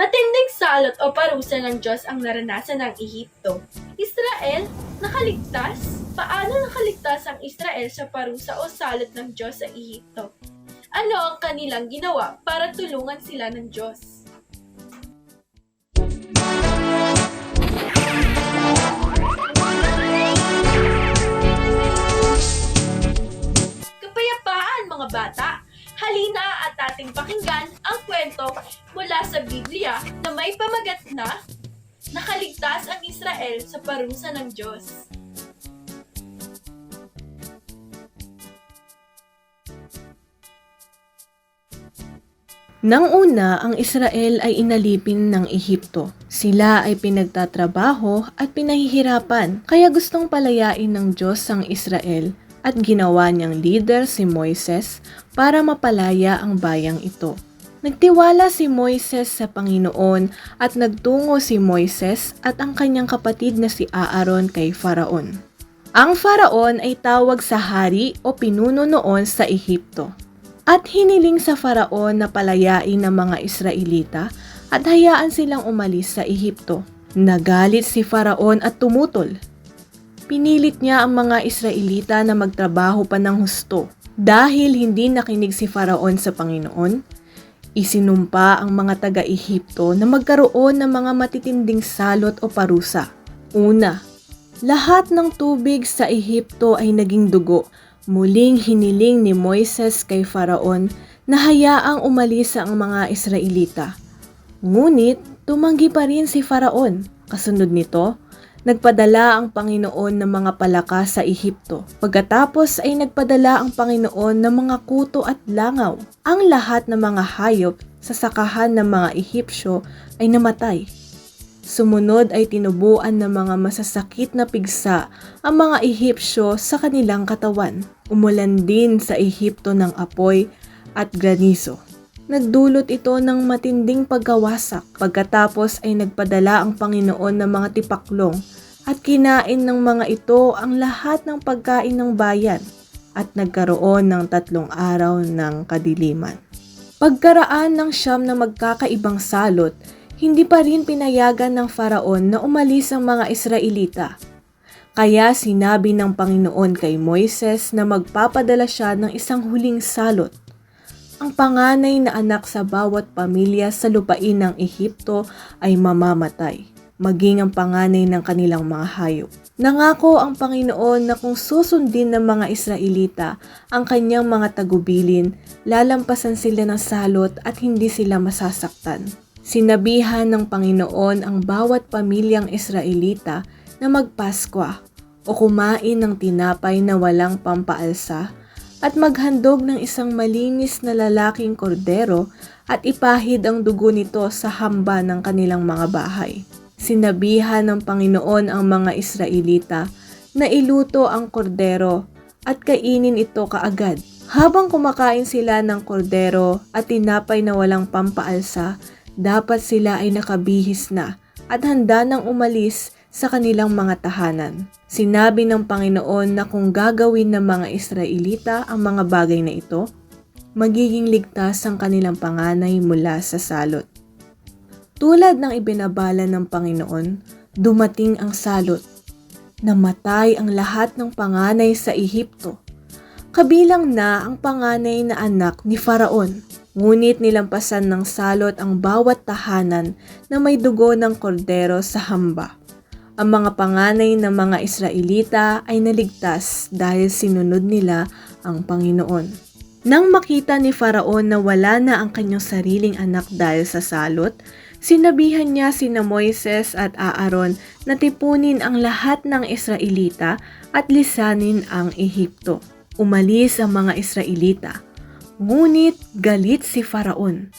Matinding salot o parusa ng Diyos ang naranasan ng Ehipto. Israel, nakaligtas? Paano nakaligtas ang Israel sa parusa o salot ng Diyos sa Ehipto? Ano ang kanilang ginawa para tulungan sila ng Diyos? Kapayapaan mga bata! Halina at ating pakinggan ang kwento mula sa Biblia na may pamagat na nakaligtas ang Israel sa parusa ng Diyos. Nang una, ang Israel ay inalipin ng Ehipto. Sila ay pinagtatrabaho at pinahihirapan, kaya gustong palayain ng Diyos ang Israel at ginawa niyang leader si Moises para mapalaya ang bayang ito. Nagtiwala si Moises sa Panginoon at nagtungo si Moises at ang kanyang kapatid na si Aaron kay Faraon. Ang Faraon ay tawag sa hari o pinuno noon sa Ehipto. At hiniling sa Faraon na palayain ng mga Israelita at hayaan silang umalis sa Ehipto. Nagalit si Faraon at tumutol. Pinilit niya ang mga Israelita na magtrabaho pa ng husto. Dahil hindi nakinig si Faraon sa Panginoon, isinumpa ang mga taga-Ehipto na magkaroon ng mga matitinding salot o parusa. Una, lahat ng tubig sa Ehipto ay naging dugo Muling hiniling ni Moises kay Faraon na hayaang umalis ang mga Israelita. Ngunit tumanggi pa rin si Faraon. Kasunod nito, nagpadala ang Panginoon ng mga palaka sa Ehipto. Pagkatapos ay nagpadala ang Panginoon ng mga kuto at langaw. Ang lahat ng mga hayop sa sakahan ng mga Ehipsyo ay namatay. Sumunod ay tinubuan ng mga masasakit na pigsa ang mga Ehipsyo sa kanilang katawan. Umulan din sa Ehipto ng apoy at granizo. Nagdulot ito ng matinding pagkawasak. Pagkatapos ay nagpadala ang Panginoon ng mga tipaklong at kinain ng mga ito ang lahat ng pagkain ng bayan at nagkaroon ng tatlong araw ng kadiliman. Pagkaraan ng siyam na magkakaibang salot, hindi pa rin pinayagan ng Faraon na umalis ang mga Israelita. Kaya sinabi ng Panginoon kay Moises na magpapadala siya ng isang huling salot. Ang panganay na anak sa bawat pamilya sa lupain ng Ehipto ay mamamatay, maging ang panganay ng kanilang mga hayop. Nangako ang Panginoon na kung susundin ng mga Israelita ang kanyang mga tagubilin, lalampasan sila ng salot at hindi sila masasaktan. Sinabihan ng Panginoon ang bawat pamilyang Israelita na magpaskwa o kumain ng tinapay na walang pampaalsa at maghandog ng isang malinis na lalaking kordero at ipahid ang dugo nito sa hamba ng kanilang mga bahay. Sinabihan ng Panginoon ang mga Israelita na iluto ang kordero at kainin ito kaagad. Habang kumakain sila ng kordero at tinapay na walang pampaalsa, dapat sila ay nakabihis na at handa nang umalis sa kanilang mga tahanan. Sinabi ng Panginoon na kung gagawin ng mga Israelita ang mga bagay na ito, magiging ligtas ang kanilang panganay mula sa salot. Tulad ng ibinabala ng Panginoon, dumating ang salot. Namatay ang lahat ng panganay sa Ehipto. Kabilang na ang panganay na anak ni Faraon Ngunit nilampasan ng salot ang bawat tahanan na may dugo ng kordero sa hamba. Ang mga panganay ng mga Israelita ay naligtas dahil sinunod nila ang Panginoon. Nang makita ni Faraon na wala na ang kanyang sariling anak dahil sa salot, sinabihan niya sina Moises at Aaron na tipunin ang lahat ng Israelita at lisanin ang Ehipto. Umalis ang mga Israelita Ngunit galit si Faraon.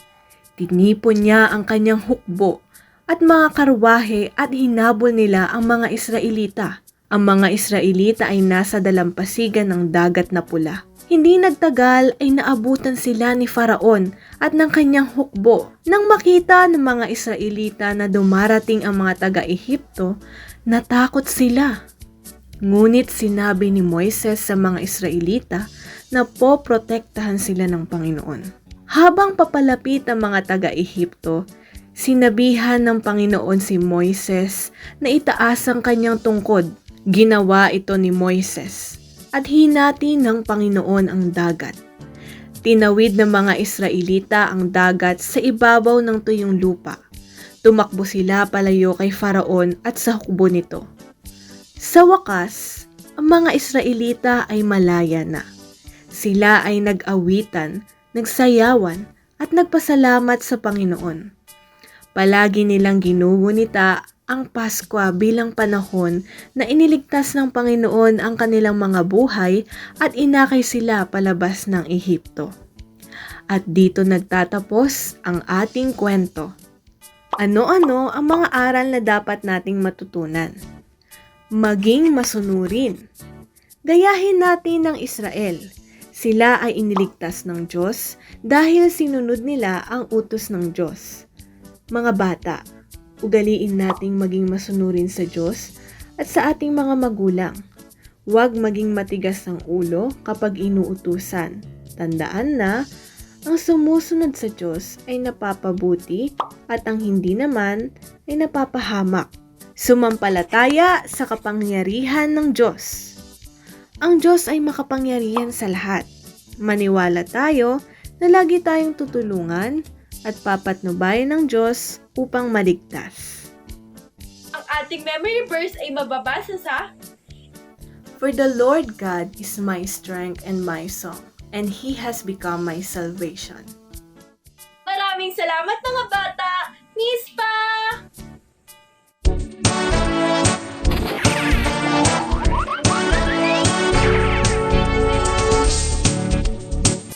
Tinipon niya ang kanyang hukbo at mga karwahe at hinabol nila ang mga Israelita. Ang mga Israelita ay nasa dalampasigan ng dagat na pula. Hindi nagtagal ay naabutan sila ni Faraon at ng kanyang hukbo. Nang makita ng mga Israelita na dumarating ang mga taga-Ehipto, natakot sila. Ngunit sinabi ni Moises sa mga Israelita na poprotektahan sila ng Panginoon. Habang papalapit ang mga taga-Ehipto, Sinabihan ng Panginoon si Moises na itaas ang kanyang tungkod. Ginawa ito ni Moises at hinati ng Panginoon ang dagat. Tinawid ng mga Israelita ang dagat sa ibabaw ng tuyong lupa. Tumakbo sila palayo kay Faraon at sa hukbo nito. Sa wakas, ang mga Israelita ay malaya na. Sila ay nag-awitan, nagsayawan, at nagpasalamat sa Panginoon. Palagi nilang ginugunita ang Paskwa bilang panahon na iniligtas ng Panginoon ang kanilang mga buhay at inakay sila palabas ng Ehipto. At dito nagtatapos ang ating kwento. Ano-ano ang mga aral na dapat nating matutunan? Maging masunurin. Gayahin natin ng Israel. Sila ay iniligtas ng Diyos dahil sinunod nila ang utos ng Diyos. Mga bata, ugaliin nating maging masunurin sa Diyos at sa ating mga magulang. Huwag maging matigas ang ulo kapag inuutusan. Tandaan na, ang sumusunod sa Diyos ay napapabuti at ang hindi naman ay napapahamak. Sumampalataya sa kapangyarihan ng Diyos. Ang Diyos ay makapangyarihan sa lahat. Maniwala tayo na lagi tayong tutulungan at papatnubayan ng Diyos upang maligtas. Ang ating memory verse ay mababasa sa For the Lord God is my strength and my song, and He has become my salvation. Maraming salamat mga bata! Miss pa!